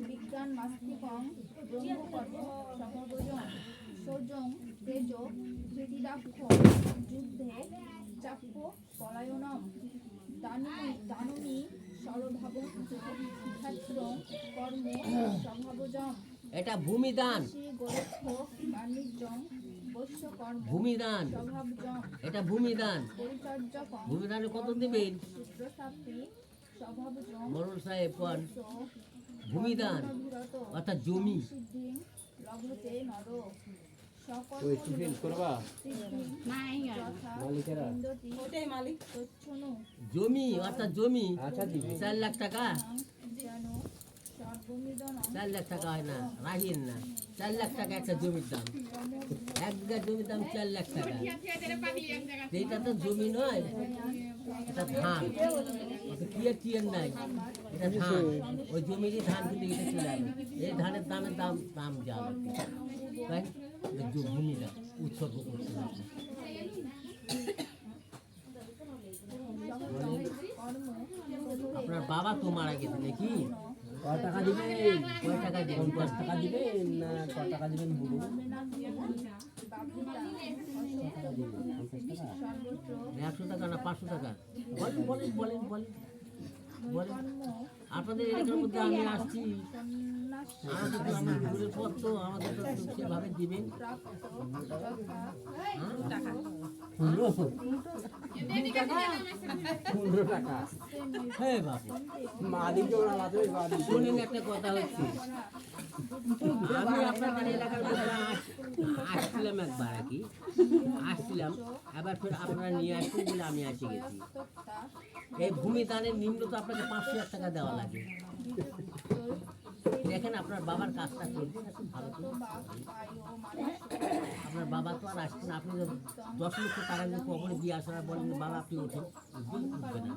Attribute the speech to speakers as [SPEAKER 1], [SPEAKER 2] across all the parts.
[SPEAKER 1] বিজ্ঞান মাস্তিকং তেজ যুদ্ধে চাক্য পলায়নম দানুমি দানুমি সরভাবঞ্চ ক্ষেত্রং কর্ম স্বভাবজম
[SPEAKER 2] এটা ভূমিদান।
[SPEAKER 1] শ্রী গোরক্ষ
[SPEAKER 2] ভূমিদান। এটা ভূমিদান। ভূমিদানে কত দেবেন? মরণ সাহেব
[SPEAKER 1] চ
[SPEAKER 2] ভূমিদান অর্থাৎ জমি।
[SPEAKER 3] ওই টিফিন করবা? মালিকেরা?
[SPEAKER 2] জমি অর্থাৎ জমি।
[SPEAKER 3] আচ্ছা
[SPEAKER 2] চার লাখ টাকা। চার লাখ টাকা হয় না রাহিন না চার লাখ টাকা একটা জমির দাম এক বিঘা জমির দাম চার লাখ টাকা এইটা তো জমি নয় এটা ধান ওটা টিয়ার টিয়ার নাই এটা ধান ওই জমিরই ধান কিন্তু এটা চলে যাবে এই ধানের দামের দাম দাম যাবে তাই এটা জু- ভূমিটা উৎসর্গ করতে হবে
[SPEAKER 1] কর্ম
[SPEAKER 2] আপনার বাবা তো মারা গেছে নাকি
[SPEAKER 3] কয় টাকা দিবেন?
[SPEAKER 2] কয় টাকা দিবেন?
[SPEAKER 3] পঞ্চাশ টাকা দিবেন না ক টাকা দিবেন বলুন।
[SPEAKER 2] একশো টাকা না পাঁচশো টাকা? বলেন বলেন বলেন বলেন। বলেন। আপনাদের এলাকার মধ্যে আমি আসছি। একটা আসছিলাম একবার আর কি আসছিলাম এবার ফের আপনারা নিয়ে আসছেন বলে আমি এসে গেছি এই ভূমি দানের নিম্ন তো আপনাকে পাঁচশো এক টাকা দেওয়া লাগে। দেখেন আপনার বাবার কাজটা করবেন একটু ভালো করে আপনার বাবা তো আর আসছেন আপনি দশ লক্ষ টাকা যদি কবরে দিয়ে আসার বলেন বাবা আপনি ওঠেন উঠবে না।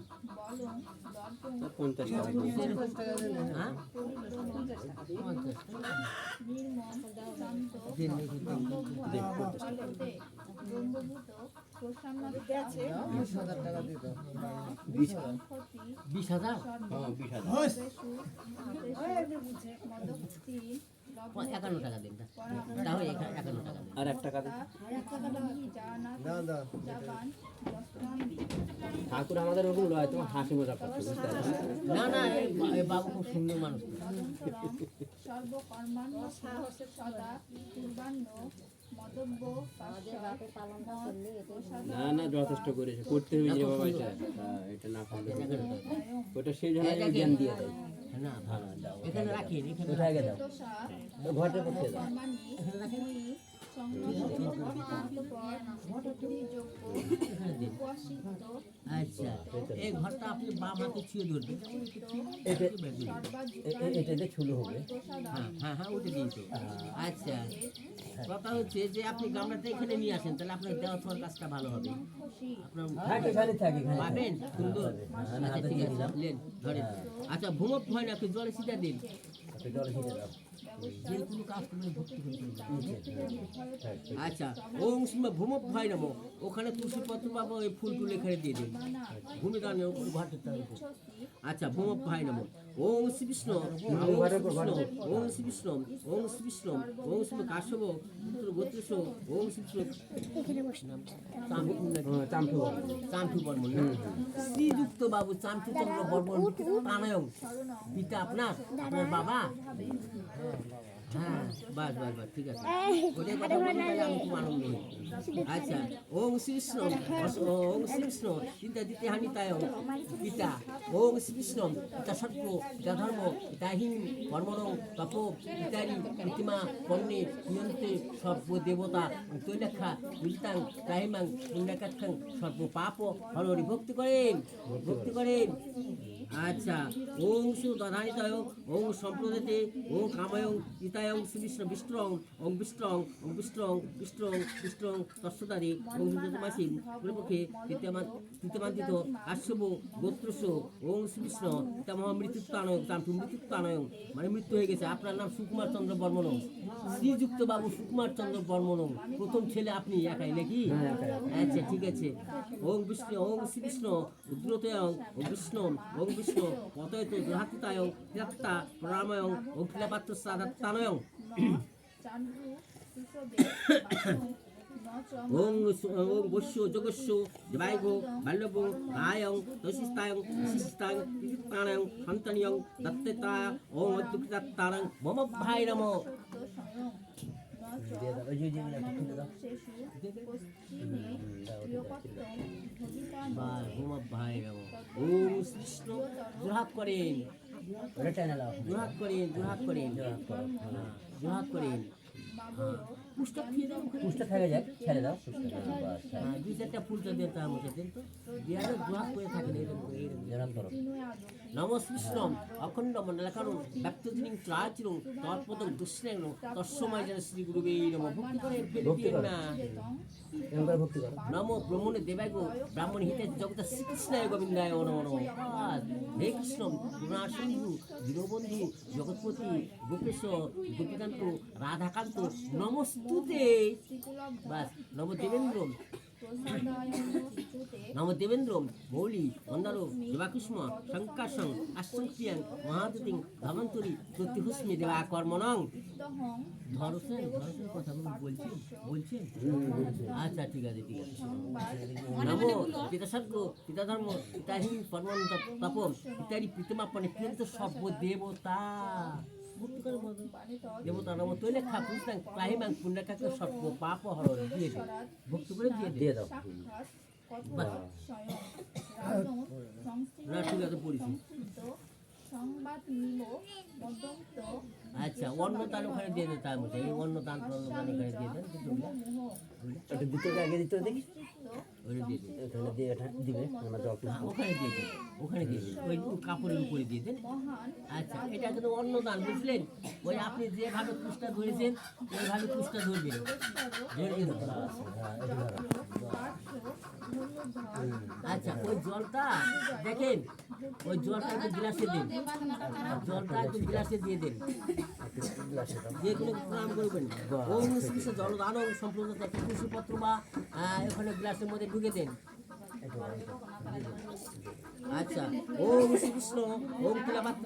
[SPEAKER 3] পঞ্চাশ টাকা
[SPEAKER 2] হ্যাঁ? পঞ্চাশ টাকা। টাকা
[SPEAKER 3] আর ঠাকুর আমাদের ওরকম লয় তোমার হাসি মজা করছে
[SPEAKER 2] না না বাবু খুব সুন্দর মানুষ
[SPEAKER 1] সর্বকর্মাণ্য সদা
[SPEAKER 3] না না যথেষ্ট করেছে। করতে হবে যে বাবা এটা হ্যাঁ, এটা না করলে ওটা সেই জন্য জ্ঞান দিয়ে দেয়।
[SPEAKER 2] না ভালো এখানে রাখেন এখানে
[SPEAKER 3] কোথায় গেলাম? ঘরটা করতে দাও
[SPEAKER 2] আচ্ছা এই ঘরটা আপনি বাম হাতে ছুঁয়ে ধরবেন
[SPEAKER 3] এটা ছুলো হবে।
[SPEAKER 2] হ্যাঁ হ্যাঁ হ্যাঁ ওটা আচ্ছা। কথা হচ্ছে যে আপনি গামলাতে এখানে নিয়ে আসেন তাহলে আপনার দেওয়া ছোঁয়ার কাজটা ভালো হবে। পাবেন? সুন্দর। আচ্ছা ঠিক আছে ধরেন। আচ্ছা ভূমক হয় না একটু জলে সিটা দিন।
[SPEAKER 3] জলে দাও।
[SPEAKER 2] যে কোনো কাজ ভক্তি। আচ্ছা ওং সিংহ ভূমপ হয় না মো। ওখানে তুলসী পত্র পাবো ওই ফুল টুল এখানে দিয়ে দিন ভূমিদানে আচ্ছা ভূমপ হয় না মো। ওং শ্রী বিষ্ণু ওং শ্রী বিষ্ণু ওং শ্রী বিষ্ণু ওং শ্রী বিষ্ণু ওং শ্রী কাশ্যপ গোত্রেশ ওং শ্রী বিষ্ণু
[SPEAKER 3] চাম্পু বলে।
[SPEAKER 2] চামঠু বর্মন শ্রীযুক্ত বাবু চামঠু চন্দ্র বর্মন প্রাণায়ং পিতা আপনার আপনার বাবা বাবা হ্যাঁ বাস বাস বাস ঠিক আছে। ওটাই কথা বলতে পারলে আমি খুব আনন্দ হই আচ্ছা ওং শ্রীকৃষ্ণ ওং শ্রীকৃষ্ণ চিন্তা দিতে হানি তাই পিতা। ওং শ্রীকৃষ্ণ পিতা সত্য পিতা ধর্ম পিতা হিং কর্মরং তপ পিতারি প্রতিমা কন্যে নিয়ন্ত্রে সর্ব দেবতা তৈলাক্ষা বিলতাং তাহিমাং পুণ্যাকাক্ষাং সর্ব পাপ হরি ভক্তি করেন ভক্তি করেন। আচ্ছা ওং সু দধানিতয় ওং সম্প্রদাতে ওং কাময়ং ইতায়ং শ্রীবিষ্ণু বিষ্ট্রং ওং বিষ্ট্রং ওং বিষ্ট্রং বিষ্ট্রং বিষ্ট্রং তস্বদারি ওং সুন্দরমাসিন পরিপক্ষে তৃতীয়মান তৃতীয়মান্তিত কাশ্যপ গোত্রস্য ওং শ্রীবিষ্ণু পিতামহ মৃত্যুত্বানয়ং তাম মৃত্যুত্বানয়ং মানে মৃত্যু হয়ে গেছে। আপনার নাম সুকুমার চন্দ্র বর্মন। শ্রীযুক্ত বাবু সুকুমার চন্দ্র বর্মন। প্রথম ছেলে আপনি একাই নাকি? আচ্ছা ঠিক আছে। ওং বিষ্ণু ওং শ্রীকৃষ্ণ উদ্রতয়ং ওং বিষ্ণু ওং বিষ্ণু পতয়ত দুহাতিতায়ং হিরাত্তা প্রণাময়ং ওং খিলাপাত্র সাধাত্তানয়ং ওং ওং বস্য যোগস্য জবাইঘ বাল্যব রায়ং দশিস্তায়ং শিষ্টায়ং তিতায়ং সন্তানিয়ং দত্তেতা ওং অদ্যুক্তাত্তারং মম ভাই নম। ভাই নম। ওং কৃষ্ণ করেন। জোহাত করেন জোহাত করেন হ্যাঁ, জোহাত করেন
[SPEAKER 1] বাবর
[SPEAKER 2] পুস্তক খেয়ে দাও।
[SPEAKER 4] পুষ্টা থাকে যাক ছেড়ে দাও
[SPEAKER 2] হ্যাঁ, দুই চারটা ফুলটা দিয়ে তার মধ্যে কিন্তু তো দিয়ে জোহাত করে থাকেন ব্যক্তজনিং ত্রাচিরং তৎপদং দুষ্ণেন তস্ময় যেন শ্রী গুরুবে নম। ভক্তি করে না নম ব্রহ্মণে দেবায় ব্রাহ্মণ হিতে জগত শ্রীকৃষ্ণায় গোবিন্দায় নম নম। হে কৃষ্ণ গুণাসিন্ধু দীনবন্ধু জগৎপতি গোপেশ্বর গোপীকান্ত রাধাকান্ত নমস্তুতে। বাস নম দেবেন্দ্র নম দেবেন্দ্র মৌলি মন্দারো দেবাকৃষ্ণ শঙ্কাশং আশঙ্কিয়াং মহাদুতিং ধমন্তরী প্রতিহুস্মি দেবা কর্মণং
[SPEAKER 1] তহং
[SPEAKER 2] ধরছেন ধরছেন কথাগুলো বলছেন বলছেন? আচ্ছা ঠিক আছে ঠিক আছে। নমো পিতা সর্গ পিতা ধর্ম পিতাহীন পরমন তপ পিতারি প্রীতিমাপনে কিন্তু সর্ব দেবতা ভক্তি করে বলো। দেবতা নম তৈলে খা পুস্তং প্রাহিমাং পুণ্যকাকে সর্ব পাপ হর দিয়ে দে ভক্তি করে দিয়ে দে
[SPEAKER 4] দিয়ে দাও
[SPEAKER 2] আচ্ছা অন্য দান ওখানে দিয়ে দেন তার মধ্যে অন্য দান অন্য দিয়ে দেন
[SPEAKER 4] দিতে আগে দিতে দেখি
[SPEAKER 2] আচ্ছা ওই জলটা দেখেন ওই জলটা একটু গ্লাসে দিন জলটা একটু গ্লাসে দিয়ে দেন যে কোনো প্রণাম করবেন শ্রীকৃষ্ণ সম্পূর্ণ তুলসীপত্র বা ওখানে গ্লাসের মধ্যে ঢুকে দেন আচ্ছা ওম শ্রীকৃষ্ণ ওম কিলাপাত্র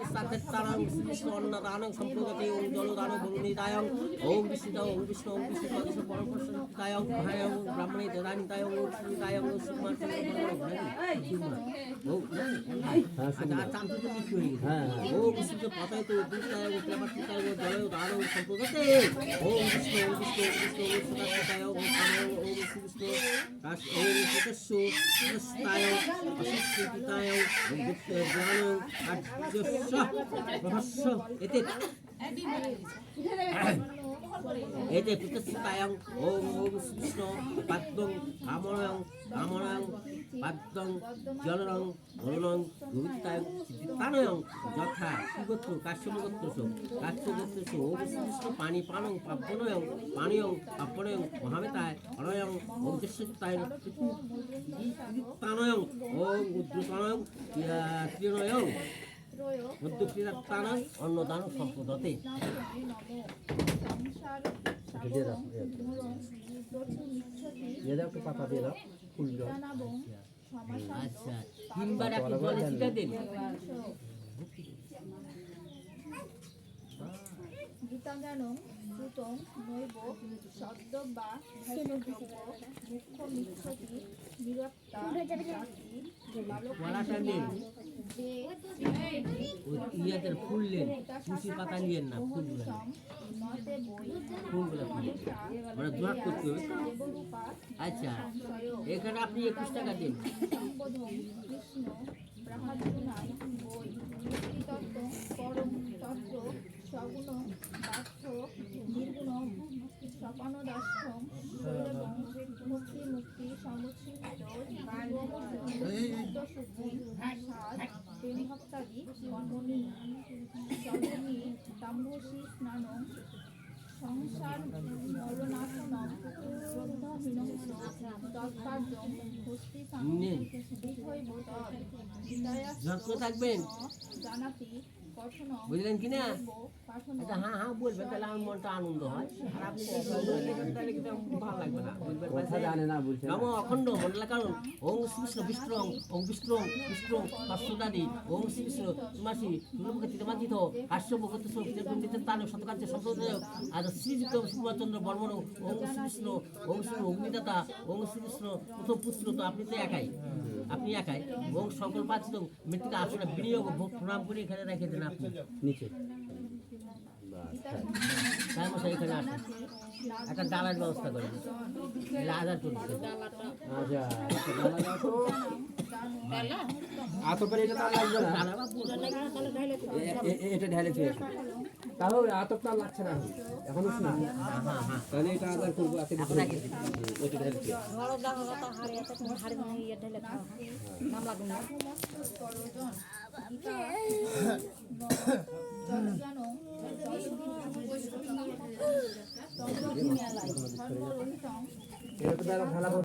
[SPEAKER 2] শ্রীকৃষ্ণ অন্নদানং সম্প্রগতে ওম জলদান বরুণিদায়ং ওম বিষ্ণু ওম বিষ্ণু ওম বিষ্ণু পরমেশ্বর পরমপ্রসন্নতায়ং ভায়ং ব্রাহ্মণে দদানিতায়ং ওম শ্রীদায়ং ওম ও আচ্ছা আচ্ছা হয়ে
[SPEAKER 4] হ্যাঁ হ্যাঁ
[SPEAKER 2] ওম বিষ্ণু অসুস্থায় অসুস্থিতায় রহস্য এতে পতায় তো দুষ্টায় ও কিলাপাত্রিতায় ও জলয় দানং সম্প্রগতে ওম বিষ্ণু ওম বিষ্ণু ওম বিষ্ণু ওম সুদাতায় ওম কাময় ওম শ্রীকৃষ্ণ কাশ ওম সুতস্য সুতস্তায় অসুস্থিতায় ওম গুপ্ত জ্ঞান আর্যস্য রহস্য এতে এতে পিতস্তায়ং ওম ওম শ্রীকৃষ্ণ পাদ্যং কাময়ং কাময়ং পাদ্যং জলরং ধরণং গোবিতায়ং সিদ্ধিতানয়ং যথা সুগোত্র কাশ্যপগোত্রস কাশ্যগোত্রস ওম শ্রীকৃষ্ণ পানি পানং পাপনয়ং পানীয়ং পাপনয়ং মহামেতায় অনয়ং ওম যশ্বতায় তানয়ং ওম উদ্রতানয়ং ত্রিনয়ং
[SPEAKER 1] ত্রয়
[SPEAKER 2] মধ্যক্রিয়াত্তানং অন্নদান সম্পদতে
[SPEAKER 1] নামে নম সংসার
[SPEAKER 4] দিয়ে দাও,
[SPEAKER 1] সাগরং ধরং দচু মিচ্ছতি
[SPEAKER 4] দিয়ে দাও একটু পাতা দিয়ে দাও ফুল জল
[SPEAKER 1] জানাবং সমাসান্ত
[SPEAKER 2] আচ্ছা তিনবার একটু জলে ছিটা দেন
[SPEAKER 1] গীতাজ্ঞানং শ্রুতং নৈব শব্দ বা মুখ্য মিচ্ছতি নিরক্তা
[SPEAKER 2] ইয়াদের ফুল নেন তুলসী পাতা নিয়েন না ফুলগুলো ফুলগুলো ফুল মানে জোয়াক করতে হবে আচ্ছা এখানে আপনি একুশ টাকা দিন
[SPEAKER 1] মুক্তি মুক্তি সমুচ্ছিষ্ট কর্মণী তাম্বসী সংসার
[SPEAKER 2] ভক্তি থাকবেন।
[SPEAKER 1] জানাতি
[SPEAKER 2] বুঝলেন কি না? হ্যাঁ হ্যাঁ বলবেন তাহলে আমার মনটা আনন্দ হয়। আর ভালো লাগবে না।
[SPEAKER 3] কথা? জানে না বলছে।
[SPEAKER 2] নম অখণ্ড মন্ডলা কারণ ওং শ্রীকৃষ্ণ বিষ্ণু ওং বিষ্ণু বিষ্ণু হর্ষদাদি ওং শ্রীকৃষ্ণ তুমাসি তুলমুখে তিরমাজিত কাশ্যপ গত তার শতকার্য শব্দদায়ক আর শ্রীযুক্ত সুকুমারচন্দ্র বর্মন ওং শ্রীকৃষ্ণ ওং শ্রী অগ্নিদাতা ওং শ্রীকৃষ্ণ প্রথম পুত্র তো আপনি তো একাই আপনি একাই ওং সকল পাচিত মৃত্যুকে আসলে বিনিয়োগ ভোগ প্রণাম করে এখানে রেখে দেন আপনি
[SPEAKER 3] নিচে
[SPEAKER 2] তাই মশাই এখানে আসেন। একটা ডালার ব্যবস্থা করে আধার
[SPEAKER 3] আচ্ছা ডালা দাও তো। আতপের এটা তার লাগবে না। এটা ঢেলে খেয়ে তাহলে আতপ তার লাগছে না এখনও। শোনা।
[SPEAKER 2] হ্যাঁ হ্যাঁ হ্যাঁ
[SPEAKER 3] তাহলে এটা আদার করব আতে দিতে হবে।
[SPEAKER 2] আপনাকে দিন।
[SPEAKER 3] হুম, এটা ঢেলে খেয়ে
[SPEAKER 1] জনজ্ঞানং
[SPEAKER 3] এটা তো বেলা ভালো